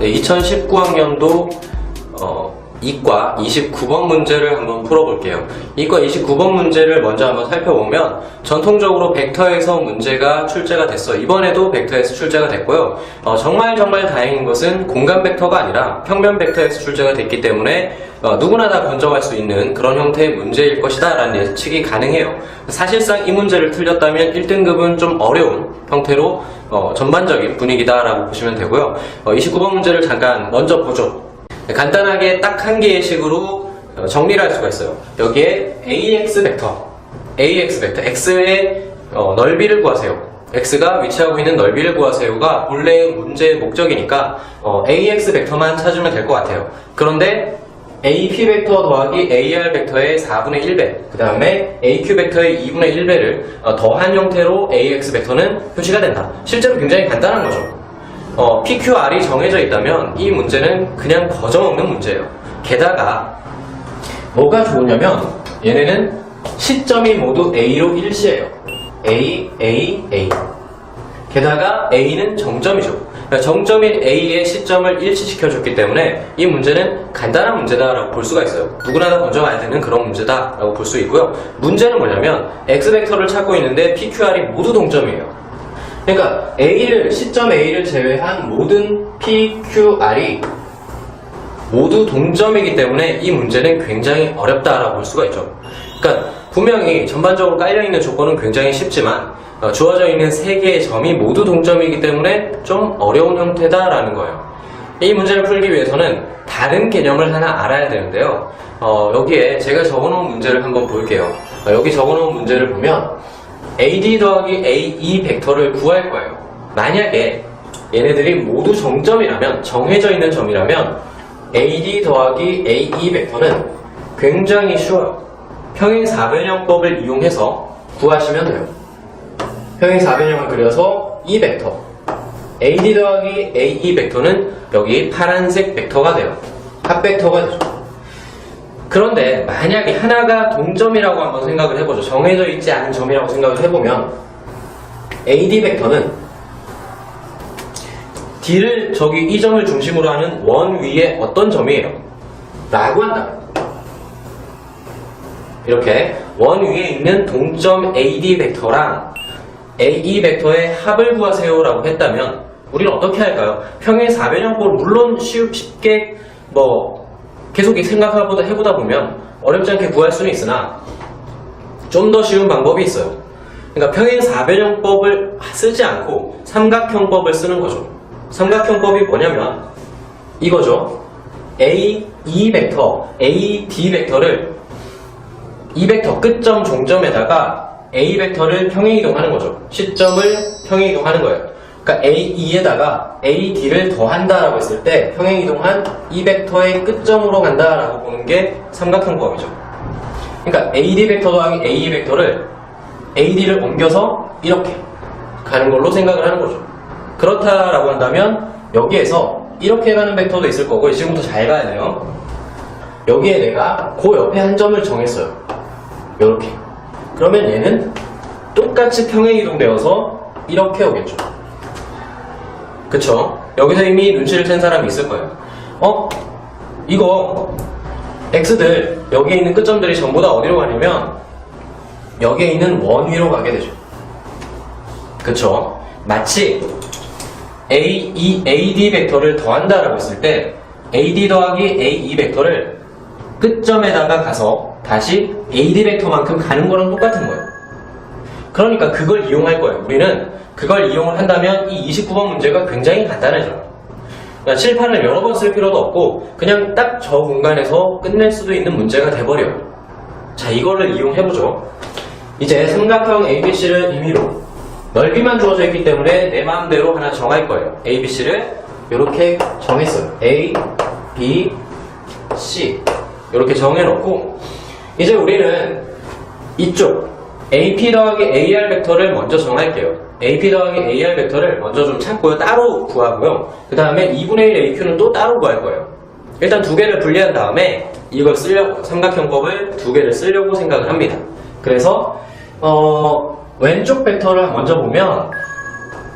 네, 2019학년도 어, 이과 29번 문제를 한번 풀어볼게요. 이과 29번 문제를 먼저 한번 살펴보면 전통적으로 벡터에서 문제가 출제가 됐어. 이번에도 벡터에서 출제가 됐고요. 어, 정말 정말 다행인 것은 공간 벡터가 아니라 평면 벡터에서 출제가 됐기 때문에 어, 누구나 다 건정할 수 있는 그런 형태의 문제일 것이다 라는 예측이 가능해요. 사실상 이 문제를 틀렸다면 1등급은 좀 어려운 형태로 어, 전반적인 분위기다 라고 보시면 되고요. 어, 29번 문제를 잠깐 먼저 보죠. 간단하게 딱 한 개의 식으로 어, 정리를 할 수가 있어요. 여기에 ax 벡터, ax 벡터, x의 어, 넓이를 구하세요. x가 위치하고 있는 넓이를 구하세요가 본래의 문제의 목적이니까 어, ax 벡터만 찾으면 될 것 같아요. 그런데 ap 벡터 더하기 ar 벡터의 4분의 1배, 그 다음에 aq 벡터의 2분의 1배를 어, 더한 형태로 ax 벡터는 표시가 된다. 실제로 굉장히 간단한 거죠. 어, PQR이 정해져 있다면 이 문제는 그냥 거저먹는 문제예요. 게다가 뭐가 좋으냐면 얘네는 시점이 모두 A로 일시해요. A, A, A. 게다가 A는 정점이죠. 그러니까 정점인 A의 시점을 일치시켜줬기 때문에 이 문제는 간단한 문제다라고 볼 수가 있어요. 누구나 다 건져가야 되는 그런 문제다라고 볼 수 있고요. 문제는 뭐냐면 X벡터를 찾고 있는데 PQR이 모두 동점이에요. 그러니까 A를 시점 A를 제외한 모든 PQR이 모두 동점이기 때문에 이 문제는 굉장히 어렵다라고 볼 수가 있죠. 그러니까 분명히 전반적으로 깔려 있는 조건은 굉장히 쉽지만 어, 주어져 있는 세 개의 점이 모두 동점이기 때문에 좀 어려운 형태다라는 거예요. 이 문제를 풀기 위해서는 다른 개념을 하나 알아야 되는데요. 어, 여기에 제가 적어놓은 문제를 한번 볼게요. 어, 여기 적어놓은 문제를 보면 AD 더하기 AE 벡터를 구할 거예요. 만약에 얘네들이 모두 정점이라면, 정해져 있는 점이라면, AD 더하기 AE 벡터는 굉장히 쉬워요. 평행 사변형법을 이용해서 구하시면 돼요. 평행 사변형을 그려서 이 벡터, AD 더하기 AE 벡터는 여기 파란색 벡터가 돼요. 합 벡터가 되죠. 그런데 만약에 하나가 동점이라고 한번 생각을 해보죠. 정해져 있지 않은 점이라고 생각을 해보면 AD 벡터는 D를 저기 이 점을 중심으로 하는 원 위에 어떤 점이에요? 라고 한다. 이렇게 원 위에 있는 동점 AD 벡터랑 AE 벡터의 합을 구하세요 라고 했다면 우리는 어떻게 할까요? 평행 사변형법을 물론 쉽, 쉽게 뭐 계속 이 생각해보다 해보다 보면 어렵지 않게 구할 수는 있으나 좀 더 쉬운 방법이 있어요. 그러니까 평행 사변형법을 쓰지 않고 삼각형법을 쓰는 거죠. 삼각형법이 뭐냐면 이거죠. A, E 벡터, A, D 벡터를 이 벡터 끝점 종점에다가 A 벡터를 평행 이동하는 거죠. 시점을 평행 이동하는 거예요. 그러니까 A2에다가 AD를 더한다라고 했을 때 평행이동한 이 벡터의 끝점으로 간다라고 보는 게 삼각형법이죠. 그러니까 AD 벡터 더하기 AE 벡터를 AD를 옮겨서 이렇게 가는 걸로 생각을 하는 거죠. 그렇다라고 한다면 여기에서 이렇게 가는 벡터도 있을 거고 지금부터 잘 가야 돼요. 여기에 내가 그 옆에 한 점을 정했어요. 이렇게. 그러면 얘는 똑같이 평행이동되어서 이렇게 오겠죠. 그쵸? 여기서 이미 눈치를 챈 사람이 있을 거예요. 어? 이거 X들 여기에 있는 끝점들이 전부 다 어디로 가냐면 여기에 있는 원 위로 가게 되죠. 그쵸? 마치 A, E, AD 벡터를 더한다라고 했을 때 AD 더하기 AE 벡터를 끝점에다가 가서 다시 AD 벡터만큼 가는 거랑 똑같은 거예요. 그러니까 그걸 이용할 거예요. 우리는 그걸 이용을 한다면 이 29번 문제가 굉장히 간단해져요. 그러니까 칠판을 여러 번 쓸 필요도 없고 그냥 딱 저 공간에서 끝낼 수도 있는 문제가 돼버려요. 자, 이거를 이용해보죠. 이제 삼각형 ABC를 임의로 넓이만 주어져 있기 때문에 내 마음대로 하나 정할 거예요. ABC를 이렇게 정했어요. A, B, C 이렇게 정해놓고 이제 우리는 이쪽 AP 더하기 AR 벡터를 먼저 정할게요. AP 더하기 AR 벡터를 먼저 좀 찾고요. 따로 구하고요. 그 다음에 2분의 1 AQ는 또 따로 구할 거예요. 일단 두 개를 분리한 다음에 이걸 쓰려고 삼각형법을 두 개를 쓰려고 생각을 합니다. 그래서 어, 왼쪽 벡터를 먼저 보면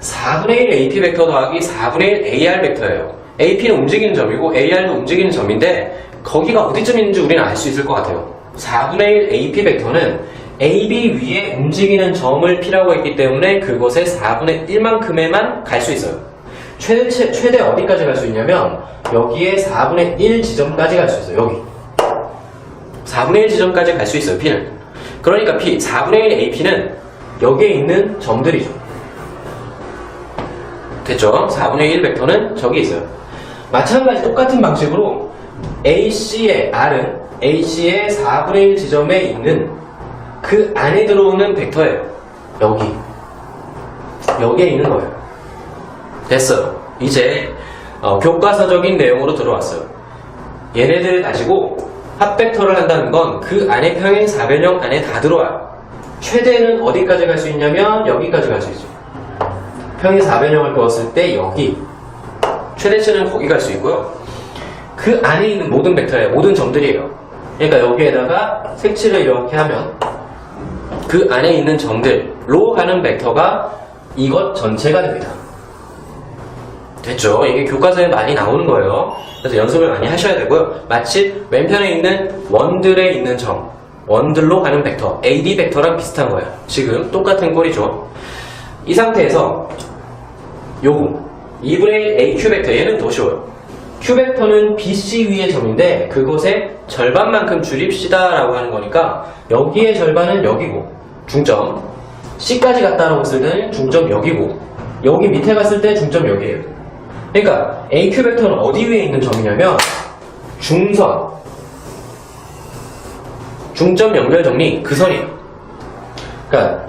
4분의 1 AP 벡터 더하기 4분의 1 AR 벡터예요. AP는 움직이는 점이고 AR도 움직이는 점인데 거기가 어디쯤 있는지 우리는 알 수 있을 것 같아요. 4분의 1 AP 벡터는 AB 위에 움직이는 점을 P라고 했기 때문에 그곳에 4분의 1만큼에만 갈 수 있어요. 최대, 최- 최대 어디까지 갈 수 있냐면 여기에 4분의 1 지점까지 갈 수 있어요. 여기. 4분의 1 지점까지 갈 수 있어요. P는. 그러니까 P, 4분의 1 AP는 여기에 있는 점들이죠. 됐죠? 4분의 1 벡터는 저기 있어요. 마찬가지 똑같은 방식으로 AC의 R은 AC의 4분의 1 지점에 있는 그 안에 들어오는 벡터예요. 여기. 여기에 있는 거예요. 됐어요. 이제 어, 교과서적인 내용으로 들어왔어요. 얘네들을 가지고 합벡터를 한다는 건 그 안에 평행 사변형 안에 다 들어와요. 최대는 어디까지 갈 수 있냐면 여기까지 갈 수 있죠. 평행 사변형을 그었을 때 여기 최대치는 거기 갈 수 있고요. 그 안에 있는 모든 벡터예요. 모든 점들이에요. 그러니까 여기에다가 색칠을 이렇게 하면 그 안에 있는 점들로 가는 벡터가 이것 전체가 됩니다. 됐죠? 이게 교과서에 많이 나오는 거예요. 그래서 연습을 많이 하셔야 되고요. 마치 왼편에 있는 원들에 있는 점, 원들로 가는 벡터, AD 벡터랑 비슷한 거예요. 지금 똑같은 꼴이죠. 이 상태에서 요거 2분의 1 AQ 벡터 얘는 더 쉬워요. Q 벡터는 BC 위의 점인데 그곳에 절반만큼 줄입시다 라고 하는 거니까 여기의 절반은 여기고 중점 C까지 갔다라고 했을 때는 중점 여기고 여기 밑에 갔을 때 중점 여기에요. 그러니까 AQ 벡터는 어디 위에 있는 점이냐면 중선 중점 연결 정리 그 선이에요. 그러니까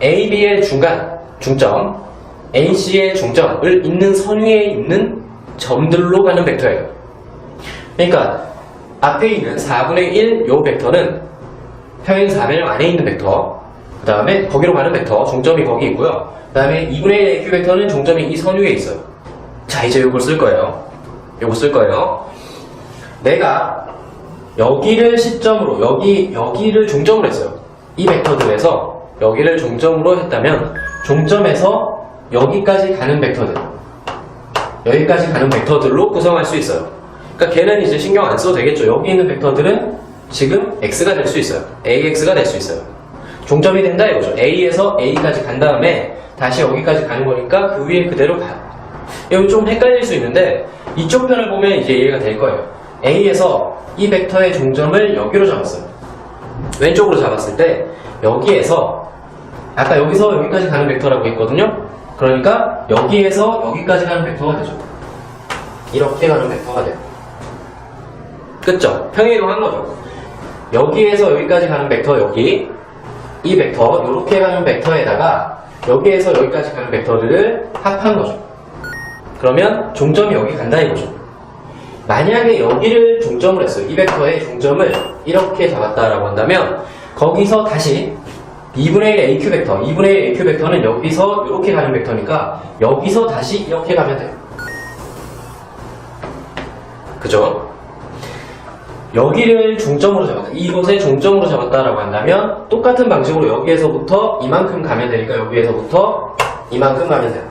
AB의 중간 중점 AC의 중점을 있는 선 위에 있는 점들로 가는 벡터예요. 그러니까 앞에 있는 4분의 1 요 벡터는 평행 사변형 안에 있는 벡터 그 다음에 거기로 가는 벡터 중점이 거기 있고요. 그 다음에 2분의 1 AQ 벡터는 중점이 이 선 위에 있어요. 자 이제 요걸 쓸 거예요. 요거 쓸 거예요. 내가 여기를 시점으로 여기 여기를 중점으로 했어요. 이 벡터들에서 여기를 중점으로 했다면 종점에서 여기까지 가는 벡터들 여기까지 가는 벡터들로 구성할 수 있어요. 그러니까 걔는 이제 신경 안 써도 되겠죠. 여기 있는 벡터들은 지금 x가 될 수 있어요. ax가 될 수 있어요. 종점이 된다 이거죠. a에서 a까지 간 다음에 다시 여기까지 가는 거니까 그 위에 그대로 가요. 여기 좀 헷갈릴 수 있는데 이쪽 편을 보면 이제 이해가 될 거예요. A에서 이 벡터의 종점을 여기로 잡았어요. 왼쪽으로 잡았을 때 여기에서 아까 여기서 여기까지 가는 벡터라고 했거든요. 그러니까 여기에서 여기까지 가는 벡터가 되죠. 이렇게 가는 벡터가 돼요. 그쵸? 평행이동한 거죠. 여기에서 여기까지 가는 벡터 여기 이 벡터 이렇게 가는 벡터에다가 여기에서 여기까지 가는 벡터들을 합한 거죠. 그러면 종점이 여기 간다 이거죠. 만약에 여기를 중점으로 했어요. 이 벡터의 중점을 이렇게 잡았다라고 한다면 거기서 다시 2분의 1 AQ 벡터, 2분의 1 AQ 벡터는 여기서 이렇게 가는 벡터니까 여기서 다시 이렇게 가면 돼요. 그죠? 여기를 중점으로 잡았다. 이곳에 중점으로 잡았다라고 한다면 똑같은 방식으로 여기에서부터 이만큼 가면 되니까 여기에서부터 이만큼 가면 돼요.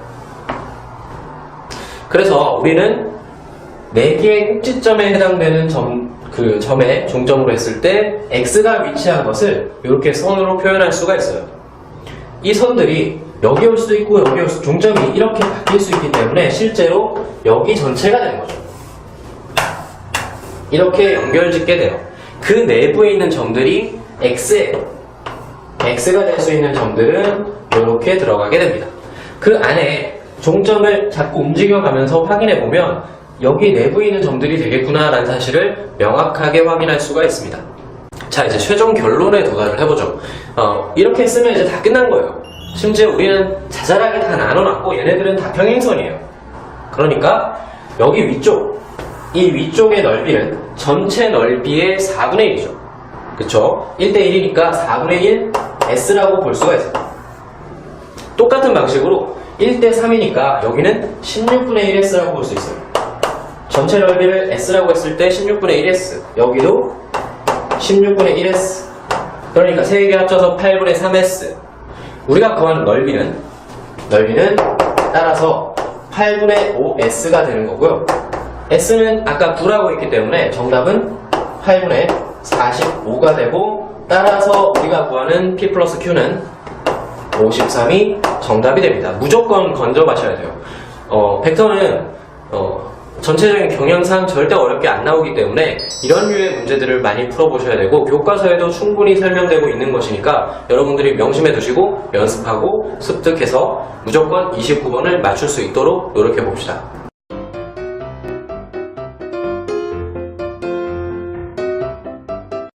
그래서 우리는 4개의 꼭지점에 해당되는 점, 그 점에 중점으로 했을 때 x가 위치한 것을 이렇게 선으로 표현할 수가 있어요. 이 선들이 여기 올 수도 있고 여기 올 수, 중점이 이렇게 바뀔 수 있기 때문에 실제로 여기 전체가 되는 거죠. 이렇게 연결 짓게 돼요. 그 내부에 있는 점들이 x예요. x가 될 수 있는 점들은 이렇게 들어가게 됩니다. 그 안에 종점을 자꾸 움직여가면서 확인해 보면 여기 내부에 있는 점들이 되겠구나라는 사실을 명확하게 확인할 수가 있습니다. 자 이제 최종 결론에 도달을 해보죠. 어, 이렇게 쓰면 이제 다 끝난 거예요. 심지어 우리는 자잘하게 다 나눠놨고 얘네들은 다 평행선이에요. 그러니까 여기 위쪽 이 위쪽의 넓이는 전체 넓이의 4분의 1이죠. 그쵸? 1대1이니까 4분의 1 S라고 볼 수가 있어요. 똑같은 방식으로 1대3이니까 여기는 16분의 1S라고 볼 수 있어요. 전체 넓이를 S라고 했을 때 16분의 1S. 여기도 16분의 1S. 그러니까 3개 합쳐서 8분의 3S. 우리가 구하는 넓이는, 넓이는 따라서 8분의 5S가 되는 거고요. S는 아까 9라고 했기 때문에 정답은 8분의 45가 되고 따라서 우리가 구하는 P 플러스 Q는 53이 정답이 됩니다. 무조건 건져 가셔야 돼요. 어, 벡터는 어, 전체적인 경향상 절대 어렵게 안 나오기 때문에 이런 류의 문제들을 많이 풀어보셔야 되고 교과서에도 충분히 설명되고 있는 것이니까 여러분들이 명심해 두시고 연습하고 습득해서 무조건 29번을 맞출 수 있도록 노력해 봅시다.